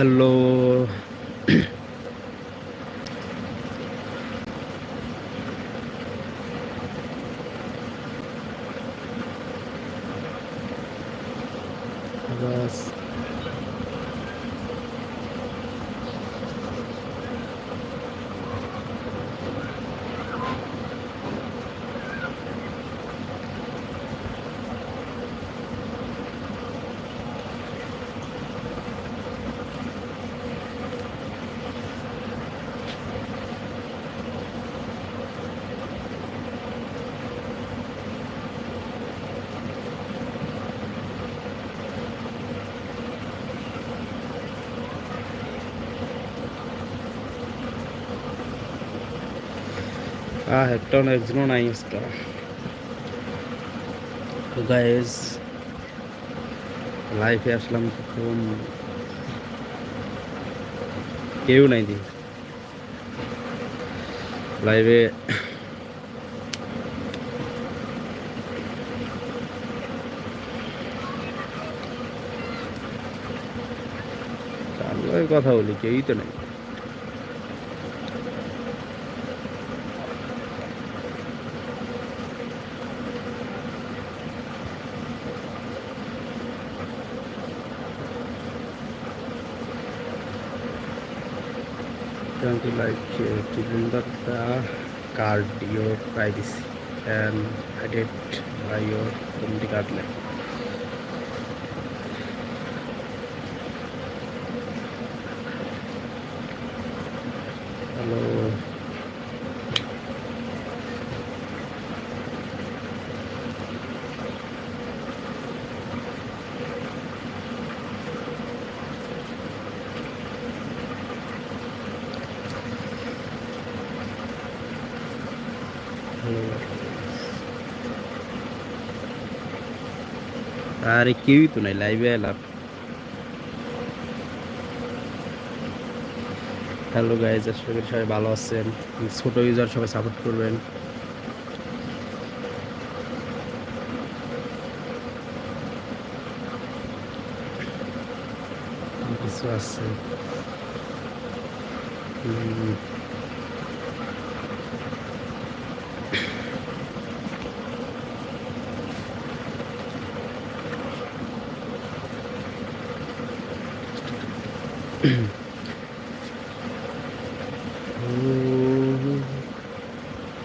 Hello বাস একটা না একজনও নাই আজকে তো গাইজ লাইফে আসলাম তখন কেউ নাই দি লাইভে কথা বলি, কেউই তো নাই। Trying to like uh, to up the card your privacy and edit by your community guideline. আরে কেউই তো নাই লাইভে এলাম হ্যালো গাইজ আশা করি সবাই ভালো আছেন ছোট ইউজার সবাই সাপোর্ট করবেন কিছু আছে হুম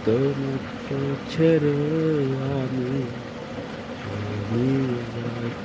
তোমাকে ছেড়ে আমি বাঁচব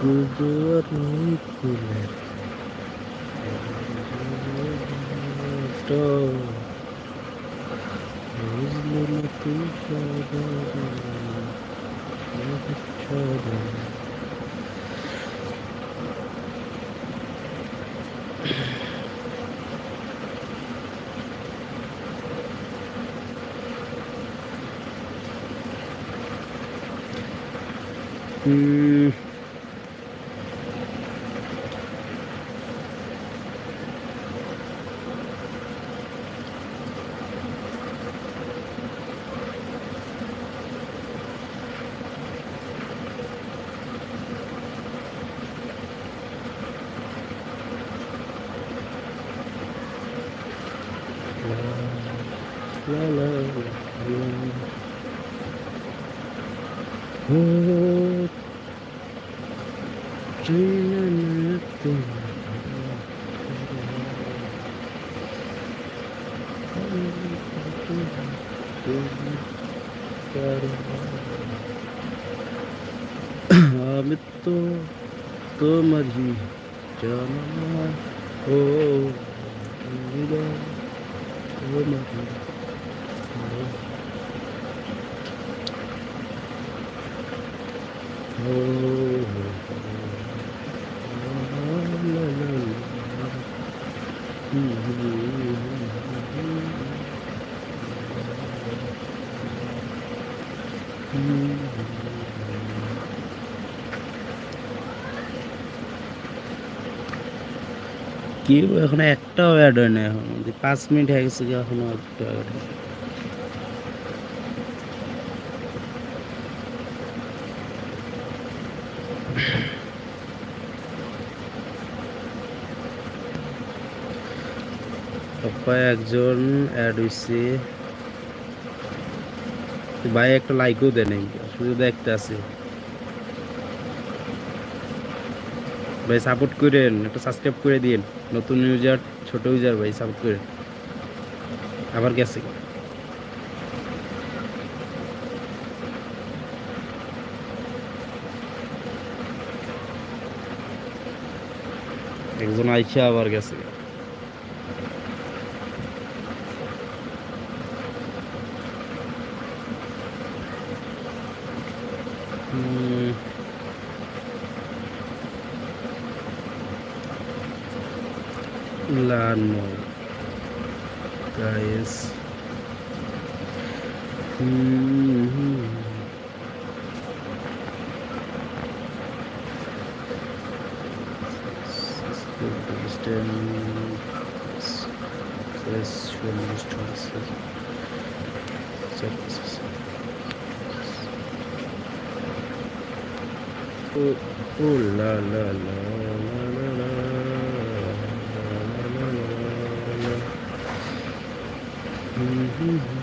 একটু জোয়ার নেই ফুলের বুঝলি না তুই সদা Mm. La la la la. Oh, আমি তো তোমারই জানা ও তোমারই কেউ এখন একটাও অ্যাড হয় না এখন পাঁচ মিনিট হয়ে গেছে এখনও একটা একজন অ্যাড হয়েছে ভাই একটা লাইকও দেয় নাই, শুধু দেখতে আছে। ভাই সাপোর্ট করেন, একটা সাবস্ক্রাইব করে দিন নতুন ইউজার ছোট ইউজার ভাই সাপোর্ট করেন। আবার গেছে। একজন আইসা আবার গেছে more guys hmm distance says your choices services ooh, ooh la la la Mm-hmm.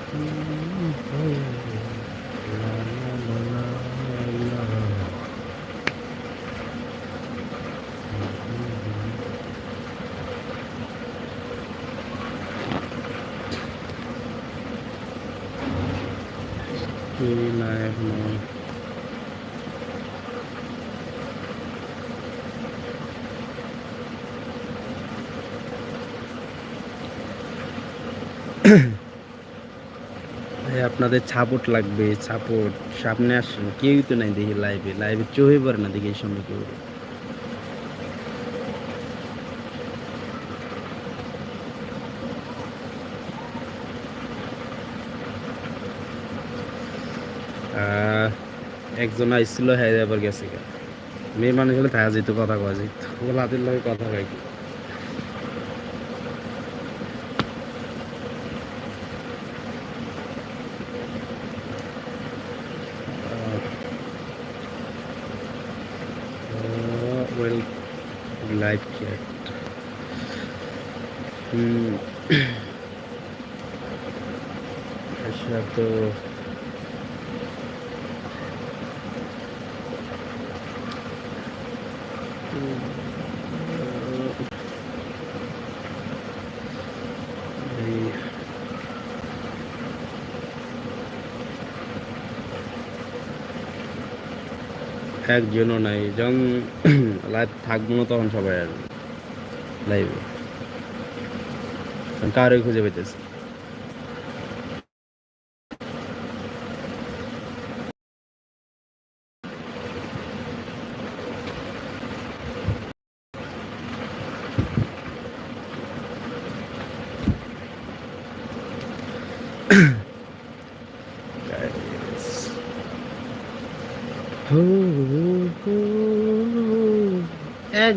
না এখনও ভাই আপনাদের সাপোর্ট লাগবে সাপোর্ট সামনে আসেন কেউই তো নাই দেখি লাইভে লাইভে চোখে পারে না দেখি এই সময় কেউ। একজন আইছিল হ্যাঁ আবার গেছে। মেয়ে মানুষ হলে থাকা যেত, কথা কওয়া যেত। ওগুলো হাতের লাগে কথা কয় কি? লাইভ চ্যাট আচ্ছা তো একজনও নাই যখন লাইভ থাকব না তখন সবাই আসবে লাইভে কারোই খুঁজে পেতেছে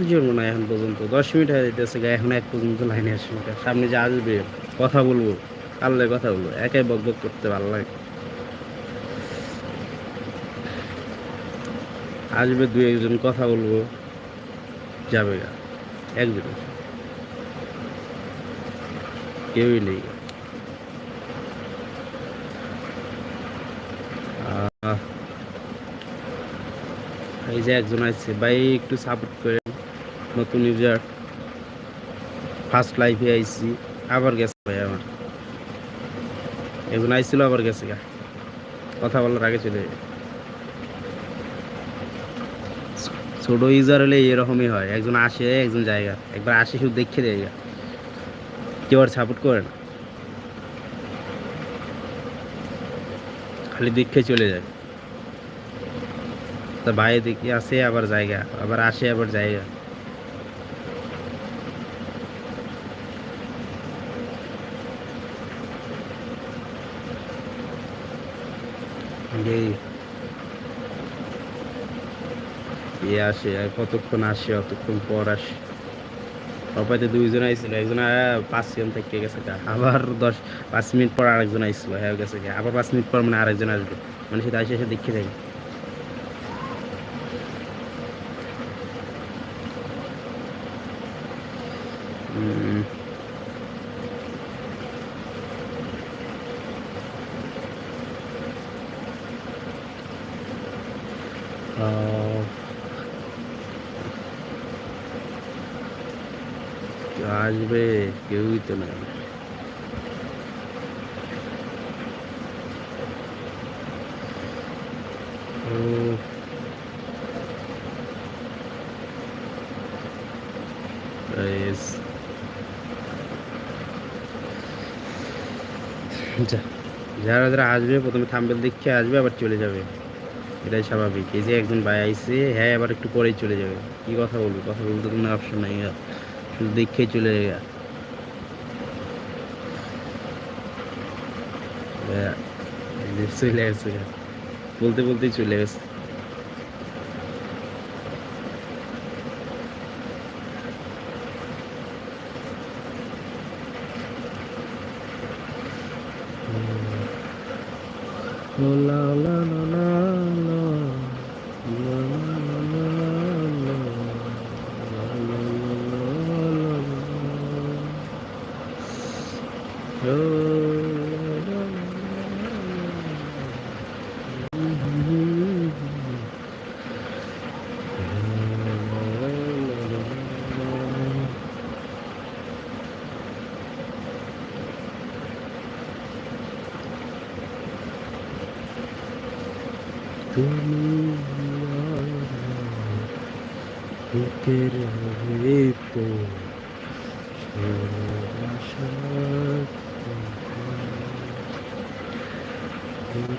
একজনও নাই এখন পর্যন্ত। দশ মিনিট হয়ে যেতেছে গা, এখন এক পর্যন্ত লাইনে আসে না সামনে যে আসবে, কথা বলব পারলে কথা বলব, একাই বক বক করতে ভালো লাগে। আসবে দু একজন, কথা বলব, যাবে গা একজন কেউই নেই এই যে একজন আছে ভাই, একটু সাপোর্ট করে। নতুন ইউজার ফার্স্ট লাইফে আইছি, আবার গেছে ভাই আমার। একজন আইছিল, আবার গেছে গা। কথা বলার আগে চলে যায়। ছোট ইউজার হলে এরকমই হয়। একজন আসে, একজন জায়গা একবার আসে, শুধু দেখে দেয়। কেউ আর সাপোর্ট করে না। খালি দেখে চলে যায়। তা বাইরে দেখি আসে, আবার জায়গা আবার আসে, আবার জায়গা এ আসে কতক্ষণ আসে, অতক্ষণ পর আসে। সবাইতে দুইজন আইছিল, একজন আয়া পাঁচ সেকেন্ড থেকে গেছে আবার দশ, পাঁচ মিনিট পর আরেকজন আইছিল হ্যাঁ গেছে আবার পাঁচ মিনিট পর মানে আরেকজন আসবে। মানে সেটা আসে এসে দেখে যাবে হুম আসবে, কেউই তো না ও। যারা যারা আসবে, প্রথমে থাম্বেল দেখে আসবে, আবার চলে যাবে। এটাই স্বাভাবিক। এই যে একজন ভাই আইসে হ্যাঁ আবার একটু পরেই চলে যাবে। কি কথা বলব? কথা বলতে কোনো অপশন নাই। শুধু দেখে চলে হ্যাঁ, চলে গেছে বলতে বলতেই চলে গেছে la la la Good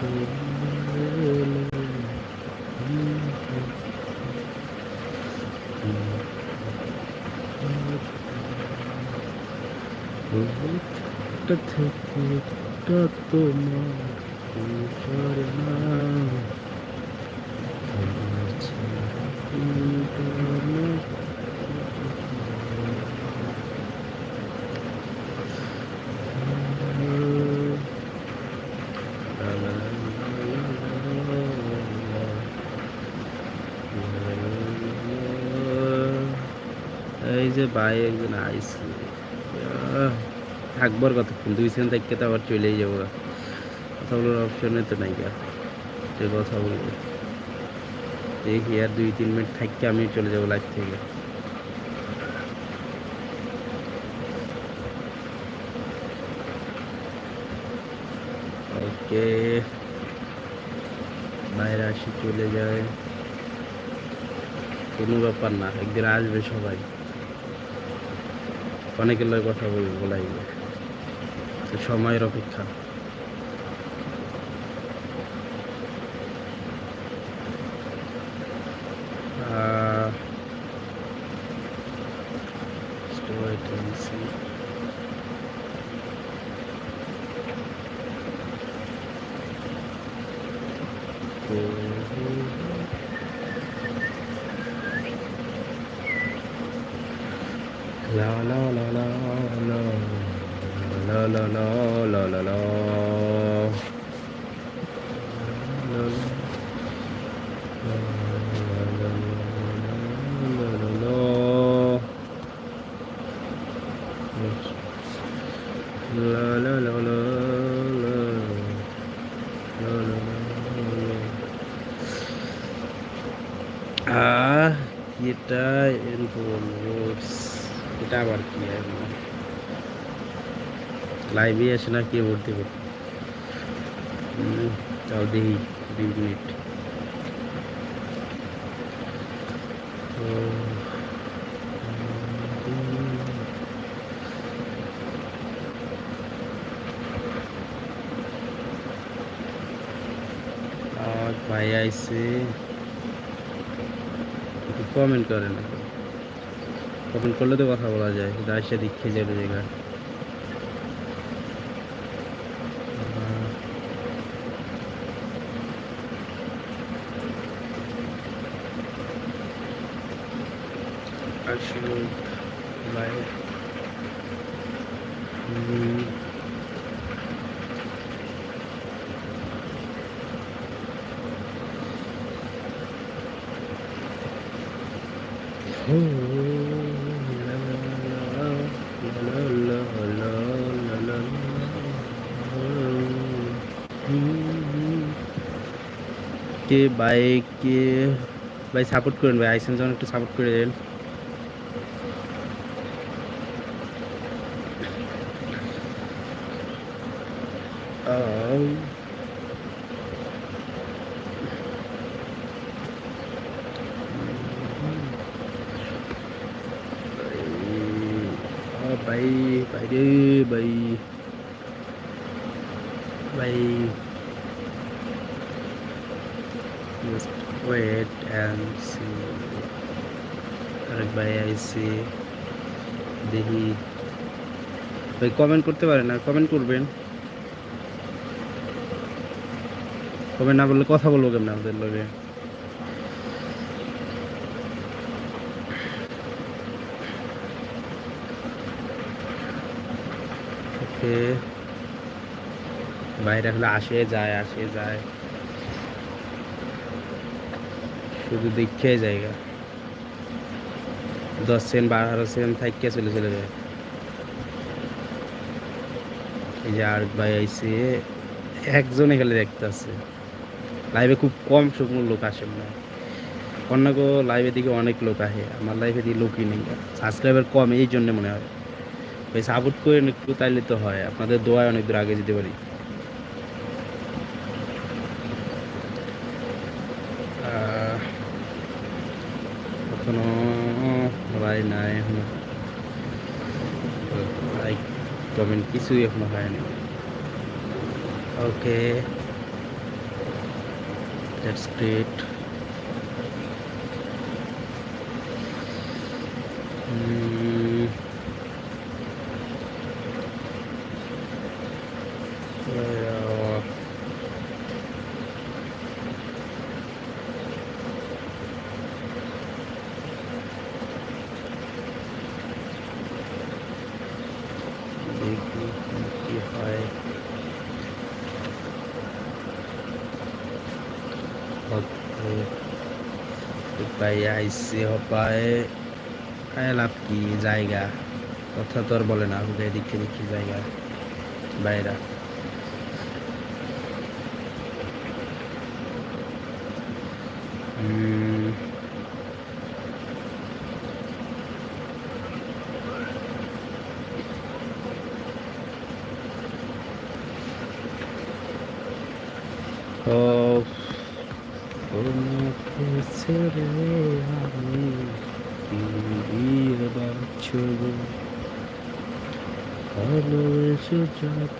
তোমার না এই যে ভাই একজন আইসি থাকবার কতক্ষণ দুই সেকেন্ড থেকে তো আবার চলেই যাব। কথা বলার অপশনে তো নাই যে কথা বলব। দেখি আর দুই, তিন মিনিট থাকতে আমি চলে যাব লাইফ থেকে। ওকে বাইরে আসি, চলে যায় কোনো ব্যাপার না, একদিন আসবে সবাই। অনেকের কথা বলব তো সময়ের অপেক্ষা। লা লা লা লা লা লা লা আর এটা এটা আবার কি লাইভে আসে না কে ভর্তি করতে তাও দেখি দুই মিনিট তো ভাই আইসে কমেন্ট করে না কমেন্ট করলে তো কথা বলা যায়। শুধু দিক দেখে যাবে জায়গা কে বাইকে ভাই সাপোর্ট করেন ভাই আইসেন যখন একটু সাপোর্ট করে দেন আউ। আ, ভাই ভাই রে ভাই ভাই just wait and see আরেক ভাই আইসি দেখি ভাই কমেন্ট করতে পারেন না কমেন্ট করবেন। কমেন্ট না বললে কথা বলব কেমন আমাদের লগে? ওকে বাইরে আসলে আসে, যায় আসে, যায়। শুধু দেখে জায়গা। দশ সেন্ট বারো সেন্ট থাইকে চলে চলে যায়। এই যে আর ভাই আইসে একজনে খালি দেখতে আছে। লাইভে খুব কম শুকনো লোক আসে মনে হয়। অন্য গো লাইভের দিকে অনেক লোক আসে, আমার লাইভে দিকে লোকই নেই। সাবস্ক্রাইবার কম, এই জন্য মনে হয়। ভাই সাপোর্ট করেন একটু, তাইলে তো হয়। আপনাদের দোয়ায় অনেক দূর আগে যেতে পারি আহ, এখনও ভাই নাই এখনও লাইক কমেন্ট কিছুই এখনও হয়নি okay that's great Mm. Well, দেখি কি হয় ওকে ভাই আইসি হপায় আয় লাভ কি জায়গা? কথা তো আর বলে না, হুদে দিকে দেখি জায়গা বাইরা। হুম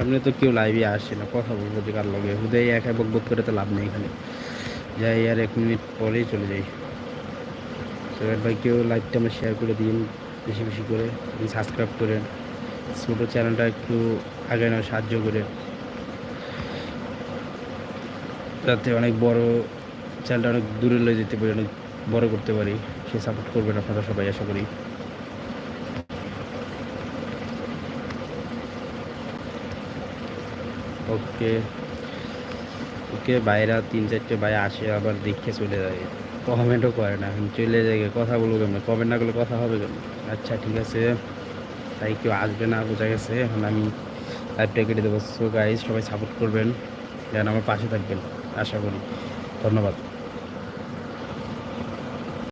এমনি তো কেউ লাইভে আসে না, কথা বলব যে কার লগে। হুদাই একা বক বক করে তো লাভ নেই এখানে। যাই, আর এক মিনিট পরেই চলে যাই। সবাই ভাই কেউ লাইভটা আমরা শেয়ার করে দিন, বেশি বেশি করে। সাবস্ক্রাইব করেন। ছোটো চ্যানেলটা একটু আগে না সাহায্য করে। যাতে অনেক বড় চ্যানেলটা অনেক দূরে লয়ে যেতে পারি, অনেক বড় করতে পারি। সে সাপোর্ট করবেন আপনারা সবাই, আশা করি। ওকে ওকে বাইরা তিন চারটে ভাই আসে, আবার দেখে চলে যায়। কমেন্টও করে না, এখন চলে যায় কথা বলব কেন কমেন্ট না করলে কথা হবে কেন আচ্ছা ঠিক আছে। তাই কেউ আসবে না, বোঝা গেছে। এখন আমি লাইভটা কেটে দেবো। সো গাইজ সবাই সাপোর্ট করবেন। যেন আমার পাশে থাকবেন। আশা করি। ধন্যবাদ।